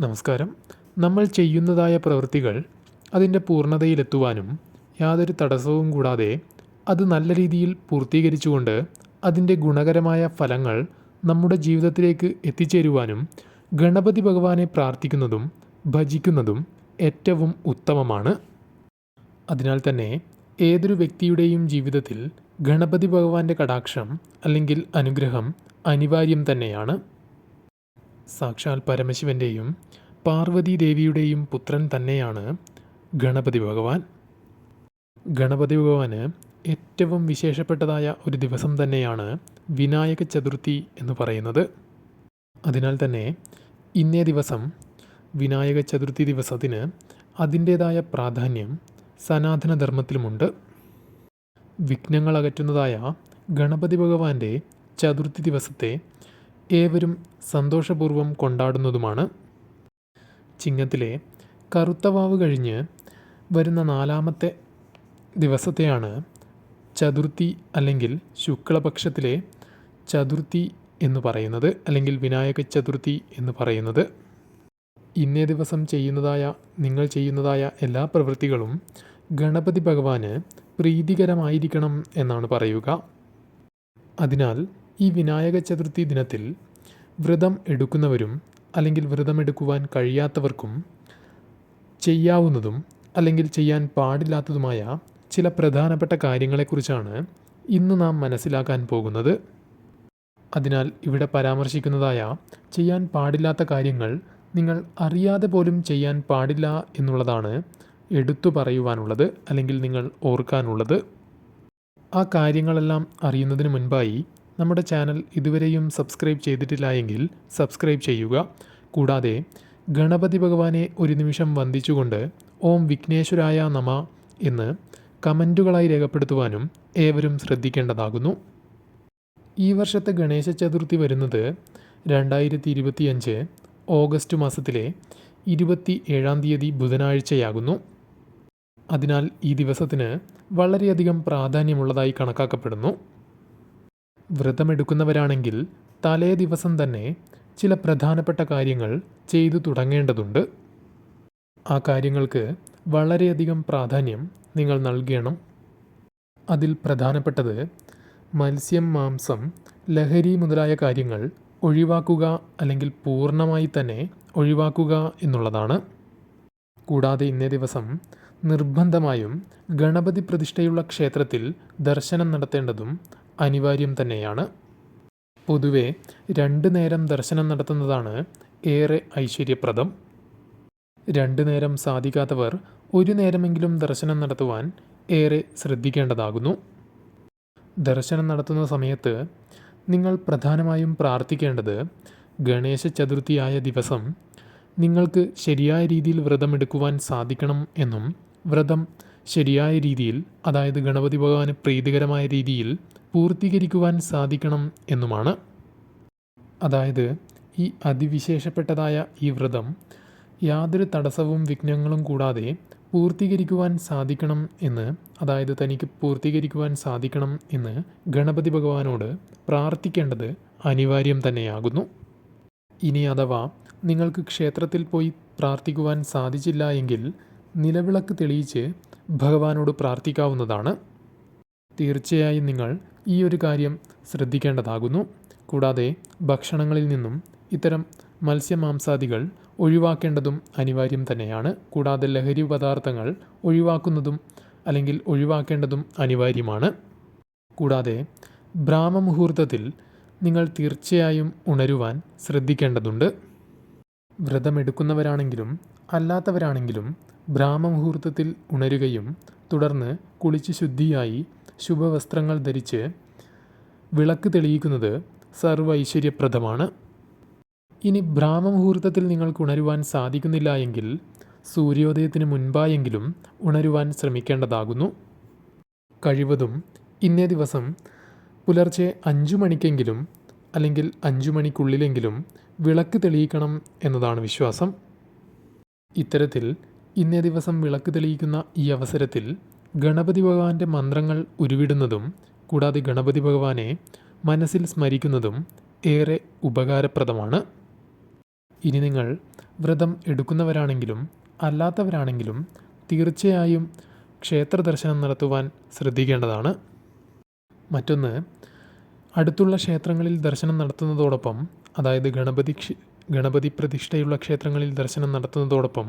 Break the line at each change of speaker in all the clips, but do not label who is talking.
നമസ്കാരം. നമ്മൾ ചെയ്യുന്നതായ പ്രവൃത്തികൾ അതിന്റെ പൂർണതയിലെത്തുവാനും യാതൊരു തടസ്സവും കൂടാതെ അത് നല്ല രീതിയിൽ പൂർത്തീകരിച്ചുകൊണ്ട് അതിന്റെ ഗുണകരമായ ഫലങ്ങൾ നമ്മുടെ ജീവിതത്തിലേക്ക് എത്തിച്ചേരുവാനും ഗണപതി ഭഗവാനെ പ്രാർത്ഥിക്കുന്നതും ഭജിക്കുന്നതും ഏറ്റവും ഉത്തമമാണ്. അതിനാൽ തന്നെ ഏതൊരു വ്യക്തിയുടെയും ജീവിതത്തിൽ ഗണപതി ഭഗവാന്റെ കടാക്ഷം അല്ലെങ്കിൽ അനുഗ്രഹം അനിവാര്യം തന്നെയാണ്. സാക്ഷാൽ പരമശിവന്റെയും പാർവതി ദേവിയുടെയും പുത്രൻ തന്നെയാണ് ഗണപതി ഭഗവാൻ. ഗണപതി ഭഗവാന് ഏറ്റവും വിശേഷപ്പെട്ടതായ ഒരു ദിവസം തന്നെയാണ് വിനായക ചതുർത്ഥി എന്ന് പറയുന്നത്. അതിനാൽ തന്നെ ഇന്നേ ദിവസം വിനായക ചതുർത്ഥി ദിവസത്തിന് അതിന്റേതായ പ്രാധാന്യം സനാതനധർമ്മത്തിലുമുണ്ട്. വിഘ്നങ്ങൾ അകറ്റുന്നതായ ഗണപതി ഭഗവാന്റെ ചതുർത്ഥി ദിവസത്തെ ഏവരും സന്തോഷപൂർവം കൊണ്ടാടുന്നതുമാണ്. ചിങ്ങത്തിലെ കറുത്തവാവ് കഴിഞ്ഞ് വരുന്ന നാലാമത്തെ ദിവസത്തെയാണ് ചതുർത്ഥി അല്ലെങ്കിൽ ശുക്ലപക്ഷത്തിലെ ചതുർത്ഥി എന്ന് പറയുന്നത് അല്ലെങ്കിൽ വിനായക ചതുർത്ഥി എന്ന് പറയുന്നത്. ഇന്നേ ദിവസം ചെയ്യുന്നതായ നിങ്ങൾ ചെയ്യുന്നതായ എല്ലാ പ്രവൃത്തികളും ഗണപതി ഭഗവാന് പ്രീതികരമായിരിക്കണം എന്നാണ് പറയുക. അതിനാൽ ഈ വിനായക ചതുർത്ഥി ദിനത്തിൽ വ്രതം എടുക്കുന്നവരും അല്ലെങ്കിൽ വ്രതമെടുക്കുവാൻ കഴിയാത്തവർക്കും ചെയ്യാവുന്നതും അല്ലെങ്കിൽ ചെയ്യാൻ പാടില്ലാത്തതുമായ ചില പ്രധാനപ്പെട്ട കാര്യങ്ങളെക്കുറിച്ചാണ് ഇന്ന് നാം മനസ്സിലാക്കാൻ പോകുന്നത്. അതിനാൽ ഇവിടെ പരാമർശിക്കുന്നതായ ചെയ്യാൻ പാടില്ലാത്ത കാര്യങ്ങൾ നിങ്ങൾ അറിയാതെ പോലും ചെയ്യാൻ പാടില്ല എന്നുള്ളതാണ് എടുത്തു പറയുവാനുള്ളത് അല്ലെങ്കിൽ നിങ്ങൾ ഓർക്കാനുള്ളത്. ആ കാര്യങ്ങളെല്ലാം അറിയുന്നതിന് മുൻപായി നമ്മുടെ ചാനൽ ഇതുവരെയും സബ്സ്ക്രൈബ് ചെയ്തിട്ടില്ല എങ്കിൽ സബ്സ്ക്രൈബ് ചെയ്യുക. കൂടാതെ ഗണപതി ഭഗവാനെ ഒരു നിമിഷം വന്ദിച്ചുകൊണ്ട് ഓം വിഘ്നേശ്വരായ നമ എന്ന് കമന്റുകളായി രേഖപ്പെടുത്തുവാനും ഏവരും ശ്രദ്ധിക്കേണ്ടതാകുന്നു. ഈ വർഷത്തെ ഗണേശ ചതുർത്ഥി വരുന്നത് രണ്ടായിരത്തി ഇരുപത്തിയഞ്ച് ഓഗസ്റ്റ് മാസത്തിലെ ഇരുപത്തി ഏഴാം തീയതി ബുധനാഴ്ചയാകുന്നു. അതിനാൽ ഈ ദിവസത്തിന് വളരെയധികം പ്രാധാന്യമുള്ളതായി കണക്കാക്കപ്പെടുന്നു. വ്രതമെടുക്കുന്നവരാണെങ്കിൽ തലേ ദിവസം തന്നെ ചില പ്രധാനപ്പെട്ട കാര്യങ്ങൾ ചെയ്തു തുടങ്ങേണ്ടതുണ്ട്. ആ കാര്യങ്ങൾക്ക് വളരെയധികം പ്രാധാന്യം നിങ്ങൾ നൽകണം. അതിൽ പ്രധാനപ്പെട്ടത് മത്സ്യം മാംസം ലഹരി മുതലായ കാര്യങ്ങൾ ഒഴിവാക്കുക അല്ലെങ്കിൽ പൂർണമായി തന്നെ ഒഴിവാക്കുക എന്നുള്ളതാണ്. കൂടാതെ ഇന്നേ ദിവസം നിർബന്ധമായും ഗണപതി പ്രതിഷ്ഠയുള്ള ക്ഷേത്രത്തിൽ ദർശനം നടത്തേണ്ടതും അനിവാര്യം തന്നെയാണ്. പൊതുവെ രണ്ടു നേരം ദർശനം നടത്തുന്നതാണ് ഏറെ ഐശ്വര്യപ്രദം. രണ്ടു നേരം സാധിക്കാത്തവർ ഒരു നേരമെങ്കിലും ദർശനം നടത്തുവാൻ ഏറെ ശ്രദ്ധിക്കേണ്ടതാകുന്നു. ദർശനം നടത്തുന്ന സമയത്ത് നിങ്ങൾ പ്രധാനമായും പ്രാർത്ഥിക്കേണ്ടത് ഗണേശ ചതുർത്ഥിയായ ദിവസം നിങ്ങൾക്ക് ശരിയായ രീതിയിൽ വ്രതമെടുക്കുവാൻ സാധിക്കണം എന്നും വ്രതം ശരിയായ രീതിയിൽ അതായത് ഗണപതി ഭഗവാന് പ്രീതികരമായ രീതിയിൽ പൂർത്തീകരിക്കുവാൻ സാധിക്കണം എന്നുമാണ്. അതായത് ഈ അതിവിശേഷപ്പെട്ടതായ ഈ വ്രതം യാതൊരു തടസ്സവും വിഘ്നങ്ങളും കൂടാതെ പൂർത്തീകരിക്കുവാൻ സാധിക്കണം എന്ന് അതായത് തനിക്ക് പൂർത്തീകരിക്കുവാൻ സാധിക്കണം എന്ന് ഗണപതി ഭഗവാനോട് പ്രാർത്ഥിക്കേണ്ടത് അനിവാര്യം തന്നെയാകുന്നു. ഇനി അഥവാ നിങ്ങൾക്ക് ക്ഷേത്രത്തിൽ പോയി പ്രാർത്ഥിക്കുവാൻ സാധിച്ചില്ല എങ്കിൽ നിലവിളക്ക് തെളിയിച്ച് ഭഗവാനോട് പ്രാർത്ഥിക്കാവുന്നതാണ്. തീർച്ചയായും നിങ്ങൾ ഈ ഒരു കാര്യം ശ്രദ്ധിക്കേണ്ടതാകുന്നു. കൂടാതെ ഭക്ഷണങ്ങളിൽ നിന്നും ഇത്തരം മത്സ്യമാംസാദികൾ ഒഴിവാക്കേണ്ടതും അനിവാര്യം തന്നെയാണ്. കൂടാതെ ലഹരി പദാർത്ഥങ്ങൾ ഒഴിവാക്കുന്നതും അല്ലെങ്കിൽ ഒഴിവാക്കേണ്ടതും അനിവാര്യമാണ്. കൂടാതെ ബ്രാഹ്മമുഹൂർത്തത്തിൽ നിങ്ങൾ തീർച്ചയായും ഉണരുവാൻ ശ്രദ്ധിക്കേണ്ടതുണ്ട്. വ്രതമെടുക്കുന്നവരാണെങ്കിലും അല്ലാത്തവരാണെങ്കിലും ബ്രാഹ്മമുഹൂർത്തത്തിൽ ഉണരുകയും തുടർന്ന് കുളിച്ച് ശുദ്ധിയായി ശുഭവസ്ത്രങ്ങൾ ധരിച്ച് വിളക്ക് തെളിയിക്കുന്നത് സർവ ഐശ്വര്യപ്രദമാണ് ഇനി ബ്രാഹ്മമുഹൂർത്തത്തിൽ നിങ്ങൾക്ക് ഉണരുവാൻ സാധിക്കുന്നില്ല എങ്കിൽ സൂര്യോദയത്തിന് മുൻപായെങ്കിലും ഉണരുവാൻ ശ്രമിക്കേണ്ടതാകുന്നു. കഴിവതും ഇന്നേ ദിവസം പുലർച്ചെ അഞ്ചു മണിക്കെങ്കിലും അല്ലെങ്കിൽ അഞ്ചു മണിക്കുള്ളിലെങ്കിലും വിളക്ക് തെളിയിക്കണം എന്നതാണ് വിശ്വാസം. ഇത്തരത്തിൽ ഇന്നേ ദിവസം വിളക്ക് തെളിയിക്കുന്ന ഈ അവസരത്തിൽ ഗണപതി ഭഗവാന്റെ മന്ത്രങ്ങൾ ഉരുവിടുന്നതും കൂടാതെ ഗണപതി ഭഗവാനെ മനസ്സിൽ സ്മരിക്കുന്നതും ഏറെ ഉപകാരപ്രദമാണ്. ഇനി നിങ്ങൾ വ്രതം എടുക്കുന്നവരാണെങ്കിലും അല്ലാത്തവരാണെങ്കിലും തീർച്ചയായും ക്ഷേത്ര ദർശനം നടത്തുവാൻ ശ്രദ്ധിക്കേണ്ടതാണ്. മറ്റൊന്ന് അടുത്തുള്ള ക്ഷേത്രങ്ങളിൽ ദർശനം നടത്തുന്നതോടൊപ്പം അതായത് ഗണപതി ഗണപതി പ്രതിഷ്ഠയുള്ള ക്ഷേത്രങ്ങളിൽ ദർശനം നടത്തുന്നതോടൊപ്പം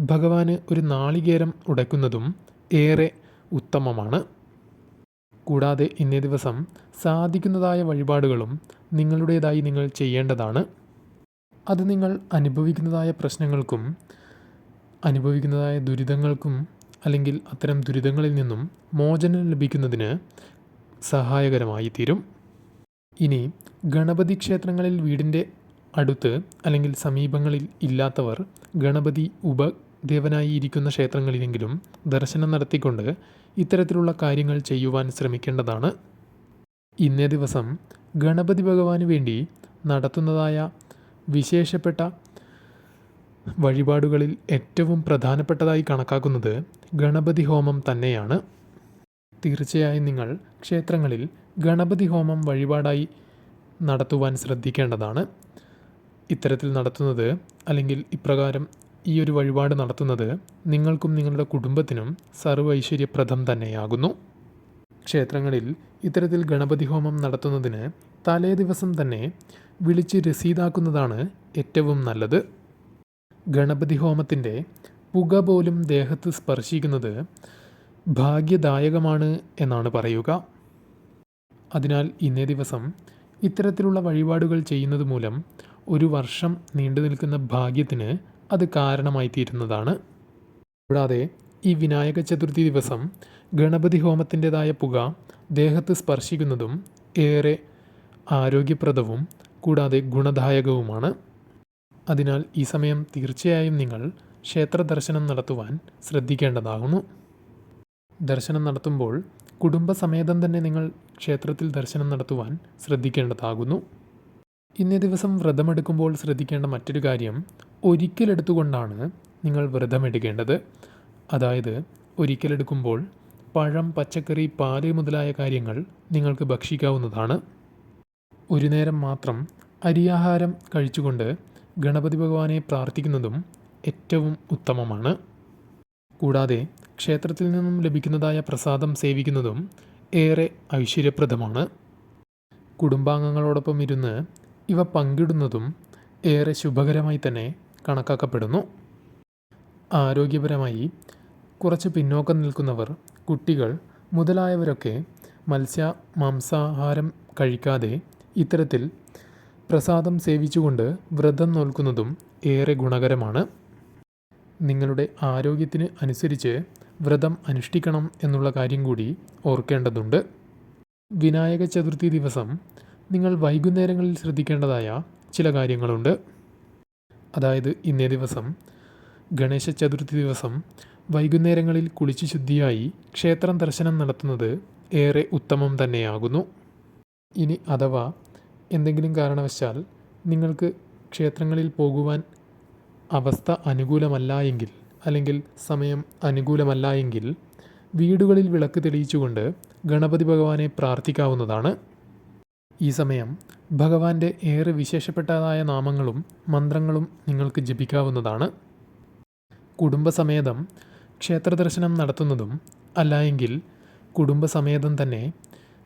ഭഗവാന് ഒരു നാളികേരം ഉടയ്ക്കുന്നതും ഏറെ ഉത്തമമാണ്. കൂടാതെ ഇന്നേ ദിവസം സാധിക്കുന്നതായ വഴിപാടുകളും നിങ്ങളുടേതായി നിങ്ങൾ ചെയ്യേണ്ടതാണ്. അത് നിങ്ങൾ അനുഭവിക്കുന്നതായ പ്രശ്നങ്ങൾക്കും അനുഭവിക്കുന്നതായ ദുരിതങ്ങൾക്കും അല്ലെങ്കിൽ അത്തരം ദുരിതങ്ങളിൽ നിന്നും മോചനം ലഭിക്കുന്നതിന് സഹായകരമായി തീരും. ഇനി ഗണപതി ക്ഷേത്രങ്ങളിൽ വീടിന്റെ അടുത്ത് അല്ലെങ്കിൽ സമീപങ്ങളിൽ ഇല്ലാത്തവർ ഗണപതി ഉപദേവനായി ഇരിക്കുന്ന ക്ഷേത്രങ്ങളിലെങ്കിലും ദർശനം നടത്തിക്കൊണ്ട് ഇത്തരത്തിലുള്ള കാര്യങ്ങൾ ചെയ്യുവാൻ ശ്രമിക്കേണ്ടതാണ്. ഇന്നേ ദിവസം ഗണപതി ഭഗവാന് വേണ്ടി നടത്തുന്നതായ വിശേഷപ്പെട്ട വഴിപാടുകളിൽ ഏറ്റവും പ്രധാനപ്പെട്ടതായി കണക്കാക്കുന്നത് ഗണപതി ഹോമം തന്നെയാണ്. തീർച്ചയായും നിങ്ങൾ ക്ഷേത്രങ്ങളിൽ ഗണപതി ഹോമം വഴിപാടായി നടത്തുവാൻ ശ്രദ്ധിക്കേണ്ടതാണ്. ഇത്തരത്തിൽ നടത്തുന്നത് അല്ലെങ്കിൽ ഇപ്രകാരം ഈ ഒരു വഴിപാട് നടത്തുന്നത് നിങ്ങൾക്കും നിങ്ങളുടെ കുടുംബത്തിനും സർവ ഐശ്വര്യപ്രദം തന്നെയാകുന്നു. ക്ഷേത്രങ്ങളിൽ ഇത്തരത്തിൽ ഗണപതി ഹോമം നടത്തുന്നതിന് തലേ ദിവസം തന്നെ വിളിച്ച് രസീതാക്കുന്നതാണ് ഏറ്റവും നല്ലത്. ഗണപതി ഹോമത്തിന്റെ പുക പോലും ദേഹത്ത് സ്പർശിക്കുന്നത് ഭാഗ്യദായകമാണ് എന്നാണ് പറയുക. അതിനാൽ ഇന്നേ ദിവസം ഇത്തരത്തിലുള്ള വഴിപാടുകൾ ചെയ്യുന്നത് മൂലം ഒരു വർഷം നീണ്ടു നിൽക്കുന്ന ഭാഗ്യത്തിന് അത് കാരണമായി തീരുന്നതാണ് കൂടാതെ ഈ വിനായക ചതുർത്ഥി ദിവസം ഗണപതി ഹോമത്തിന്റെതായ പുക ദേഹത്ത് സ്പർശിക്കുന്നതും ഏറെ ആരോഗ്യപ്രദവും കൂടാതെ ഗുണദായകവുമാണ്. അതിനാൽ ഈ സമയം തീർച്ചയായും നിങ്ങൾ ക്ഷേത്ര ദർശനം നടത്തുവാൻ ശ്രദ്ധിക്കേണ്ടതാകുന്നു. ദർശനം നടത്തുമ്പോൾ കുടുംബസമേതം തന്നെ നിങ്ങൾ ക്ഷേത്രത്തിൽ ദർശനം നടത്തുവാൻ ശ്രദ്ധിക്കേണ്ടതാകുന്നു. ഇന്നേ ദിവസം വ്രതമെടുക്കുമ്പോൾ ശ്രദ്ധിക്കേണ്ട മറ്റൊരു കാര്യം ഒരിക്കലെടുത്തുകൊണ്ടാണ് നിങ്ങൾ വ്രതമെടുക്കേണ്ടത്. അതായത് ഒരിക്കലെടുക്കുമ്പോൾ പഴം പച്ചക്കറി പാൽ മുതലായ കാര്യങ്ങൾ നിങ്ങൾക്ക് ഭക്ഷിക്കാവുന്നതാണ്. ഒരു നേരം മാത്രം അരിയാഹാരം കഴിച്ചുകൊണ്ട് ഗണപതി ഭഗവാനെ പ്രാർത്ഥിക്കുന്നതും ഏറ്റവും ഉത്തമമാണ്. കൂടാതെ ക്ഷേത്രത്തിൽ നിന്നും ലഭിക്കുന്നതായ പ്രസാദം സേവിക്കുന്നതും ഏറെ ഐശ്വര്യപ്രദമാണ്. കുടുംബാംഗങ്ങളോടൊപ്പം ഇരുന്ന് ഇവ പങ്കിടുന്നതും ഏറെ ശുഭകരമായി തന്നെ കണക്കാക്കപ്പെടുന്നു. ആരോഗ്യപരമായി കുറച്ച് പിന്നോക്കം നിൽക്കുന്നവർ കുട്ടികൾ മുതലായവരൊക്കെ മത്സ്യ മാംസാഹാരം കഴിക്കാതെ ഇത്തരത്തിൽ പ്രസാദം സേവിച്ചുകൊണ്ട് വ്രതം നോൽക്കുന്നതും ഏറെ ഗുണകരമാണ്. നിങ്ങളുടെ ആരോഗ്യത്തിന് അനുസരിച്ച് വ്രതം അനുഷ്ഠിക്കണം എന്നുള്ള കാര്യം കൂടി ഓർക്കേണ്ടതുണ്ട്. വിനായക ചതുർത്ഥി ദിവസം നിങ്ങൾ വൈകുന്നേരങ്ങളിൽ ശ്രദ്ധിക്കേണ്ടതായ ചില കാര്യങ്ങളുണ്ട്. അതായത് ഇന്നേ ദിവസം ഗണേശ ചതുർത്ഥി ദിവസം വൈകുന്നേരങ്ങളിൽ കുളിച്ചു ശുദ്ധിയായി ക്ഷേത്രം ദർശനം നടത്തുന്നത് ഏറെ ഉത്തമം തന്നെയാകുന്നു. ഇനി അഥവാ എന്തെങ്കിലും കാരണവശാൽ നിങ്ങൾക്ക് ക്ഷേത്രങ്ങളിൽ പോകുവാൻ അവസ്ഥ അനുകൂലമല്ല എങ്കിൽ അല്ലെങ്കിൽ സമയം അനുകൂലമല്ല എങ്കിൽ വീടുകളിൽ വിളക്ക് തെളിയിച്ചുകൊണ്ട് ഗണപതി ഭഗവാനെ പ്രാർത്ഥിക്കാവുന്നതാണ്. ഈ സമയം ഭഗവാന്റെ ഏറെ വിശേഷപ്പെട്ടതായ നാമങ്ങളും മന്ത്രങ്ങളും നിങ്ങൾക്ക് ജപിക്കാവുന്നതാണ്. കുടുംബസമേതം ക്ഷേത്രദർശനം നടത്തുന്നതും അല്ലായെങ്കിൽ കുടുംബസമേതം തന്നെ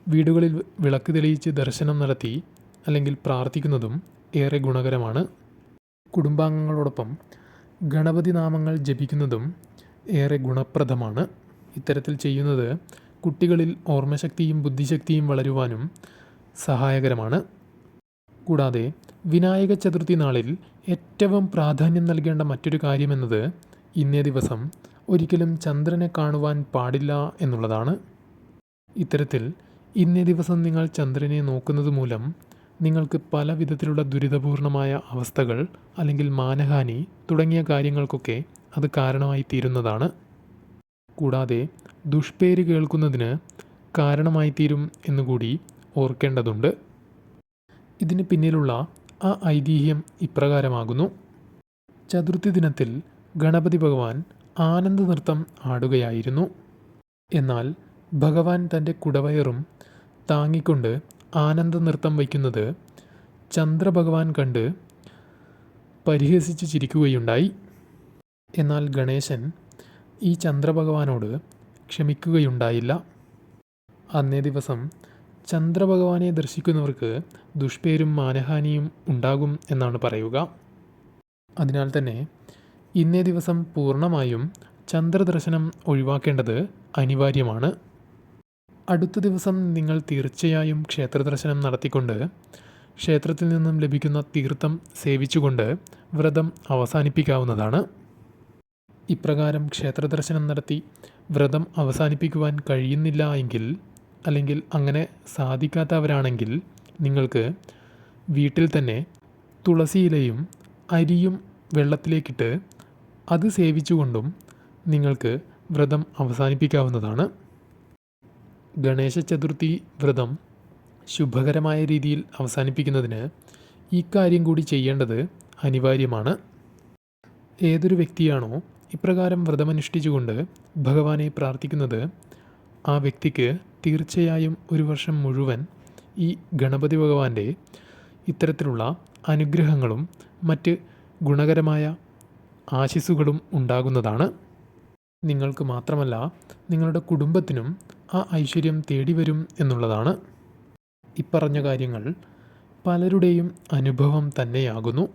വീടുകളിൽ വിളക്ക് തെളിയിച്ച് ദർശനം നടത്തി അല്ലെങ്കിൽ പ്രാർത്ഥിക്കുന്നതും ഏറെ ഗുണകരമാണ്. കുടുംബാംഗങ്ങളോടൊപ്പം ഗണപതി നാമങ്ങൾ ജപിക്കുന്നതും ഏറെ ഗുണപ്രദമാണ്. ഇത്തരത്തിൽ ചെയ്യുന്നത് കുട്ടികളിൽ ഓർമ്മശക്തിയും ബുദ്ധിശക്തിയും വളരുവാനും സഹായകരമാണ്. കൂടാതെ വിനായക ചതുർത്ഥി നാളിൽ ഏറ്റവും പ്രാധാന്യം നൽകേണ്ട മറ്റൊരു കാര്യമെന്നത് ഇന്നേ ദിവസം ഒരിക്കലും ചന്ദ്രനെ കാണുവാൻ പാടില്ല എന്നുള്ളതാണ്. ഇത്തരത്തിൽ ഇന്നേ ദിവസം നിങ്ങൾ ചന്ദ്രനെ നോക്കുന്നത് മൂലം നിങ്ങൾക്ക് പല വിധത്തിലുള്ള ദുരിതപൂർണമായ അവസ്ഥകൾ അല്ലെങ്കിൽ മാനഹാനി തുടങ്ങിയ കാര്യങ്ങൾക്കൊക്കെ അത് കാരണമായി തീരുന്നതാണ്. കൂടാതെ ദുഷ്പേര് കേൾക്കുന്നതിന് കാരണമായി തീരും എന്നുകൂടി ഓർക്കേണ്ടതുണ്ട്. ഇതിന് പിന്നിലുള്ള ആ ഐതിഹ്യം ഇപ്രകാരമാകുന്നു. ചതുർത്ഥി ദിനത്തിൽ ഗണപതി ഭഗവാൻ ആനന്ദ നൃത്തം ആടുകയായിരുന്നു. എന്നാൽ ഭഗവാൻ തന്റെ കുടവയറും താങ്ങിക്കൊണ്ട് ആനന്ദ നൃത്തം വയ്ക്കുന്നത് ചന്ദ്രഭഗവാൻ കണ്ട് പരിഹസിച്ച് ചിരിക്കുകയുണ്ടായി. എന്നാൽ ഗണേശൻ ഈ ചന്ദ്രഭഗവാനോട് ക്ഷമിക്കുകയുണ്ടായില്ല. അന്നേ ദിവസം ചന്ദ്രഭഗവാനെ ദർശിക്കുന്നവർക്ക് ദുഷ്പേരും മാനഹാനിയും ഉണ്ടാകും എന്നാണ് പറയുക. അതിനാൽ തന്നെ ഇന്നേ ദിവസം പൂർണമായും ചന്ദ്രദർശനം ഒഴിവാക്കേണ്ടത് അനിവാര്യമാണ്. അടുത്ത ദിവസം നിങ്ങൾ തീർച്ചയായും ക്ഷേത്രദർശനം നടത്തിക്കൊണ്ട് ക്ഷേത്രത്തിൽ നിന്നും ലഭിക്കുന്ന തീർത്ഥം സേവിച്ചുകൊണ്ട് വ്രതം അവസാനിപ്പിക്കാവുന്നതാണ്. ഇപ്രകാരം ക്ഷേത്രദർശനം നടത്തി വ്രതം അവസാനിപ്പിക്കുവാൻ കഴിയുന്നില്ല എങ്കിൽ അല്ലെങ്കിൽ അങ്ങനെ സാധിക്കാത്തവരാണെങ്കിൽ നിങ്ങൾക്ക് വീട്ടിൽ തന്നെ തുളസിയിലയും അരിയും വെള്ളത്തിലേക്കിട്ട് അത് സേവിച്ചുകൊണ്ടും നിങ്ങൾക്ക് വ്രതം അവസാനിപ്പിക്കാവുന്നതാണ്. ഗണേശ ചതുർത്ഥി വ്രതം ശുഭകരമായ രീതിയിൽ അവസാനിപ്പിക്കുന്നതിന് ഈ കാര്യം കൂടി ചെയ്യേണ്ടത് അനിവാര്യമാണ്. ഏതൊരു വ്യക്തിയാണോ ഇപ്രകാരം വ്രതമനുഷ്ഠിച്ചുകൊണ്ട് ഭഗവാനെ പ്രാർത്ഥിക്കുന്നത് ആ വ്യക്തിക്ക് തീർച്ചയായും ഒരു വർഷം മുഴുവൻ ഈ ഗണപതി ഭഗവാന്റെ ഇത്തരത്തിലുള്ള അനുഗ്രഹങ്ങളും മറ്റ് ഗുണകരമായ ആശിസുകളും ഉണ്ടാകുന്നതാണ്. നിങ്ങൾക്ക് മാത്രമല്ല നിങ്ങളുടെ കുടുംബത്തിനും ആ ഐശ്വര്യം തേടി വരും എന്നുള്ളതാണ്. ഇപ്പറഞ്ഞ കാര്യങ്ങൾ പലരുടെയും അനുഭവം തന്നെയാകുന്നു.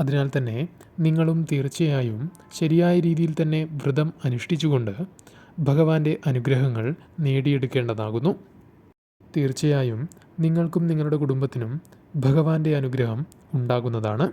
അതിനാൽ തന്നെ നിങ്ങളും തീർച്ചയായും ശരിയായ രീതിയിൽ തന്നെ വ്രതം അനുഷ്ഠിച്ചുകൊണ്ട് ഭഗവാന്റെ അനുഗ്രഹങ്ങൾ നേടിയെടുക്കേണ്ടതാകുന്നു. തീർച്ചയായും നിങ്ങൾക്കും നിങ്ങളുടെ കുടുംബത്തിനും ഭഗവാന്റെ അനുഗ്രഹം ഉണ്ടാകുന്നതാണ്.